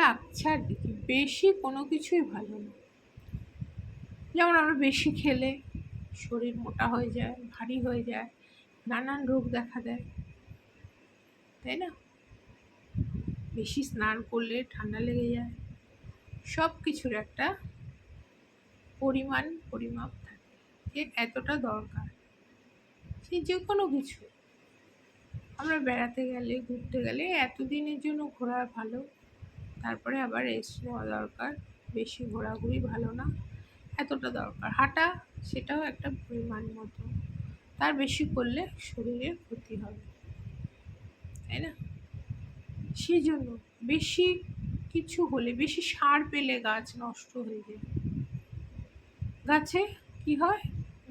আমরা আচ্ছা দেখি বেশি কোনো কিছুই ভালো না। যেমন আমরা বেশি খেলে শরীর মোটা হয়ে যায়, ভারী হয়ে যায়, নানান রোগ দেখা দেয়, তাই না? বেশি স্নান করলে ঠান্ডা লেগে যায় সব কিছুর একটা পরিমাণ পরিমাপ থাকে যে এতটা দরকার, সে যে কোনো কিছু। আমরা বেড়াতে গেলে, ঘুরতে গেলে এতদিনের জন্য ঘোরা ভালো তারপরে আবার রেস্ট নেওয়া দরকার। বেশি ঘোরাঘুরি ভালো না এতটা দরকার। হাঁটা সেটাও একটা পরিমাণ মতো। তার বেশি করলে শরীরের ক্ষতি হবে। তাই না? সেই জন্য বেশি কিছু হলে বেশি সার পেলে গাছ নষ্ট হয়ে যায়। গাছে কি হয়?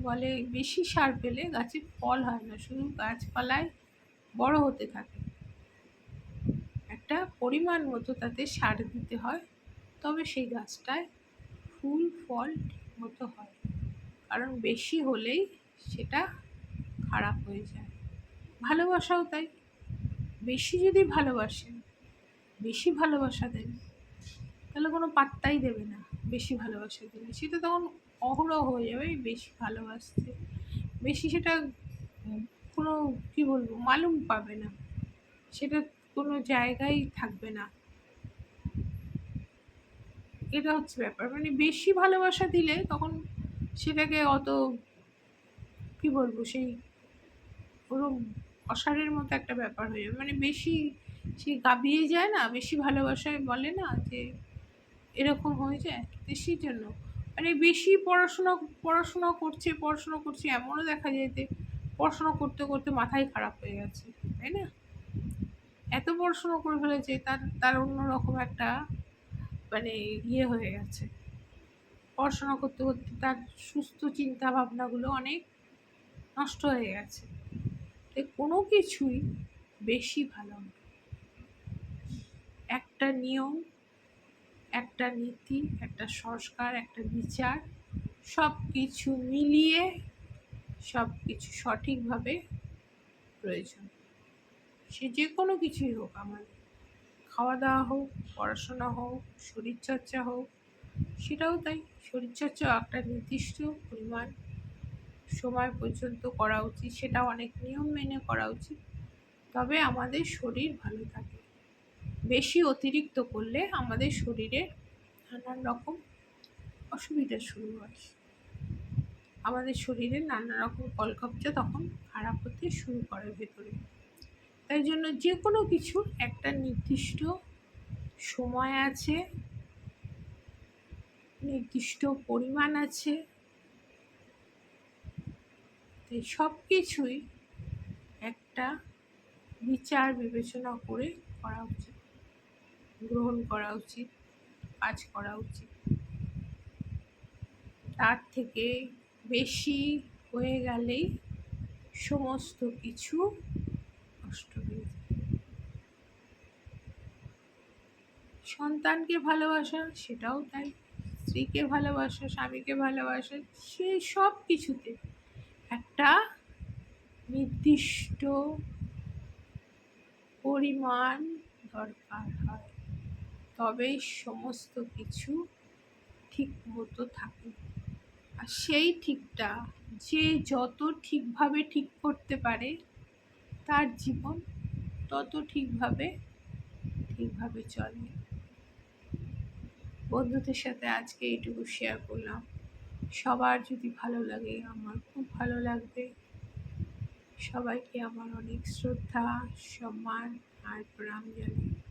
বলে বেশি সার পেলে গাছে ফল হয় না শুধু গাছপালায় বড় হতে থাকে। একটা পরিমাণ মতো তাতে সার দিতে হয়। তবে সেই গাছটায় ফুল, ফল মতো হয় কারণ বেশি হলেই সেটা খারাপ হয়ে যায়। ভালোবাসাও তাই। বেশি যদি ভালোবাসেন, বেশি ভালোবাসা দেন, তাহলে কোনো পাত্তাই দেবে না বেশি ভালোবাসা দিলে। সেটা তখন অহরহ হয়ে যাবে বেশি ভালোবাসতে। বেশি সেটা কোনো, কী বলব, মালুম পাবে না। সেটা কোনো জায়গায় থাকবে না। এটা হচ্ছে ব্যাপার। মানে বেশি ভালোবাসা দিলে তখন সেটাকে অত, কি বলব, সেই ওরম অসারের মতো একটা ব্যাপার হয়ে যাবে। মানে বেশি সে গাবিয়ে যায় না, বেশি ভালোবাসায় বলে না যে এরকম হয়ে যায় সেই জন্য। মানে বেশি পড়াশোনা পড়াশোনা করছে পড়াশোনা করছে এমনও দেখা যায় যে পড়াশোনা করতে করতে মাথায় খারাপ হয়ে গেছে, তাই না? এত পড়াশোনা করে ফেলেছে, তার তার অন্যরকম একটা মানে ইয়ে হয়ে গেছে। পড়াশোনা করতে করতে তার সুস্থ চিন্তা ভাবনাগুলো অনেক নষ্ট হয়ে গেছে। কোনো কিছুই বেশি ভালো একটা নিয়ম, একটা নীতি, একটা সংস্কার, একটা বিচার সব কিছু মিলিয়ে সব কিছু সঠিকভাবে প্রয়োজন। সে যে কোনো কিছুই হোক আমাদের খাওয়া দাওয়া হোক, পড়াশোনা হোক, শরীরচর্চা হোক, সেটাও তাই। শরীরচর্চা একটা নির্দিষ্ট পরিমাণ সময় পর্যন্ত করা উচিত, সেটা অনেক নিয়ম মেনে করা উচিত। তবে আমাদের শরীর ভালো থাকে। বেশি অতিরিক্ত করলে আমাদের শরীরে নানান রকম অসুবিধা শুরু হয়। আমাদের শরীরে নানা রকম কলকবজা তখন খারাপ হতে শুরু করে ভেতরে। তাই জন্য যে কোনো কিছুর একটা নির্দিষ্ট সময় আছে, নির্দিষ্ট পরিমাণ আছে। তাই সব কিছুই একটা বিচার, বিবেচনা করে করা উচিত, গ্রহণ করা উচিত, কাজ করা উচিত। তার থেকে বেশি হয়ে গেলেই সমস্ত কিছু নষ্ট হয়ে সন্তানকে ভালোবাসা, সেটাও তাই। স্ত্রীকে ভালোবাসা, স্বামীকে ভালোবাসা, সে সব কিছুতে একটা নির্দিষ্ট পরিমাণ দরকার হয়। তবেই সমস্ত কিছু ঠিক মতো থাকে আর সেই ঠিকটা যে যত ঠিকভাবে ঠিক করতে পারে তার জীবন তত ঠিকভাবে ঠিকভাবে চলে। বন্ধুদের সাথে আজকে এইটুকু শেয়ার করলাম। সবার যদি ভালো লাগে, আমার খুব ভালো লাগবে। সবাইকে আমার অনেক শ্রদ্ধা, সম্মান আর প্রণাম জানাই।